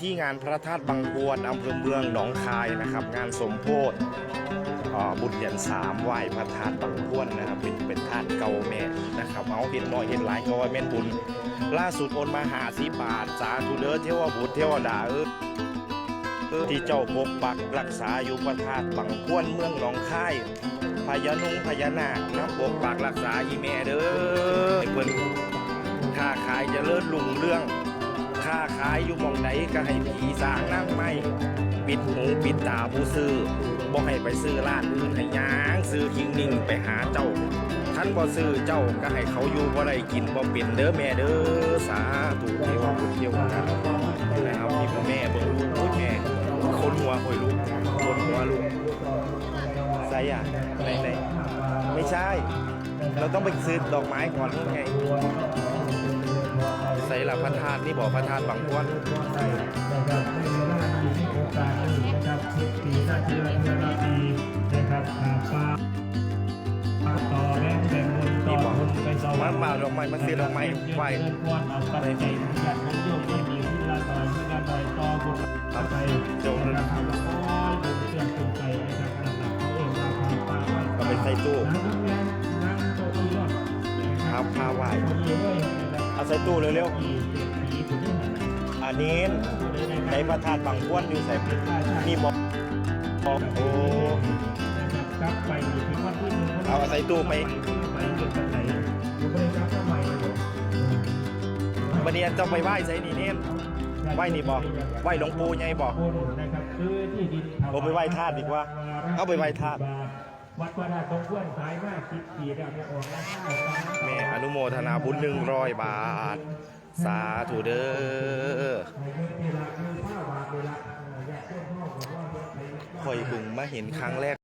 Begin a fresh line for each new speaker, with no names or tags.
ที่งานพระธาตุบางพวนอำเภอเมืองหนองคายนะครับ งานสมโพธิบุญเดือนสามไหว้พระธาตุบางพวนนะครับ เป็นเป็นธาตุเก่าแม่นะครับเอาเห็นน้อยเห็นหลายก็ว่าแม่นบุญล่าสุดโอนมาหาสีบาท สาธุเด้อเทวบุตรเทวดาเออที่เจ้าปกปักรักษาอยู่พระธาตุบางพวนเมืองหนองคายพญานุงพญานาคนะปกปักรักษาอีแม่เด้อเพิ่นค้าขายเจริญรุ่งเรื่อง ค้าขายอยู่หมองไหนก็ให้ผีสางนั่งไม่ปิดหูปิดตาผู้ซื้อบ่ให้ไปซื้อร้านอื่นให้ย่างซื้อคิงนิ่งไปหาเจ้าท่านบ่ซื้อเจ้าก็ให้เขาอยู่บ่ได้กินบ่เป็นเด้อแม่เด้อสาธุเทวบุตรเทวดานะครับพี่พ่อแม่เบิ่งลูกพูดแม่คนหัวคอยลูกคนหัวลูกใส่อะไหนไหนไม่ใช่ เราต้องไปซื้อดอกไม้ก่อนนี่ไง ละพระธาตุนี่บอกพระธาตุบางพวน
นะครับในเวลาที่มีโอกาสนี้นะครับทุกปีน่าจะเริ่มเวลาดีนะครับหาปลาปลาต่อแรงแบ่งบุญต่อบุญไปสวรรค์
มาดอกไม้มาซื้อดอกไม้ไหว้
เดินควนเอาปัจจัยที่อยากนั้นโยมที่มีที่ละต่อยที่ละต่อยต่อบุญไป
เจ้า
นะครับแล้วก็บุญเชื่อมถึงใจนะครับนั่นแหละเขาเองว่าพาปลาไหว้
เอาไปใส่ตู้
นั่งนั่งนั่งโต๊ะอี้รอด
พาพาไหว้ เอาใส่ตู้เร็ว
ที่เศรษฐีผู้นี้นั่นแหละ
ๆอันนี้ในพระธาตุบางพวนอยู่ใส่นี่บอกบอกโอ้
กลับไปถึงวันที่หนึ่ง
เอาใส่ตู้ไป
ไปหยุดกันไหนอยู่บริการเข้าใหม่เลย
วันนี้เจ้าไปไหว้ใส่นี่เนี่ยไหว้นี่บอกไหว้หลวงปู่ไงบอก
คนนะครับซื้อที่ดิน
ผมไปไหว้ธาตุดีกว่า เอาไปไหว้ธาตุ
วัดพระธาตุตรงก้วนสายมากคิดปีดาวเนี่ยออกแล้ว
แม่อนุโมทนาบุญหนึ่งร้อยบาท สาธุเด้อ
ในเวลาคือผ้าบาทเวลาอยากเชื่อพ่อบอกว่า
คอยบุงมาเห็นครั้งแรก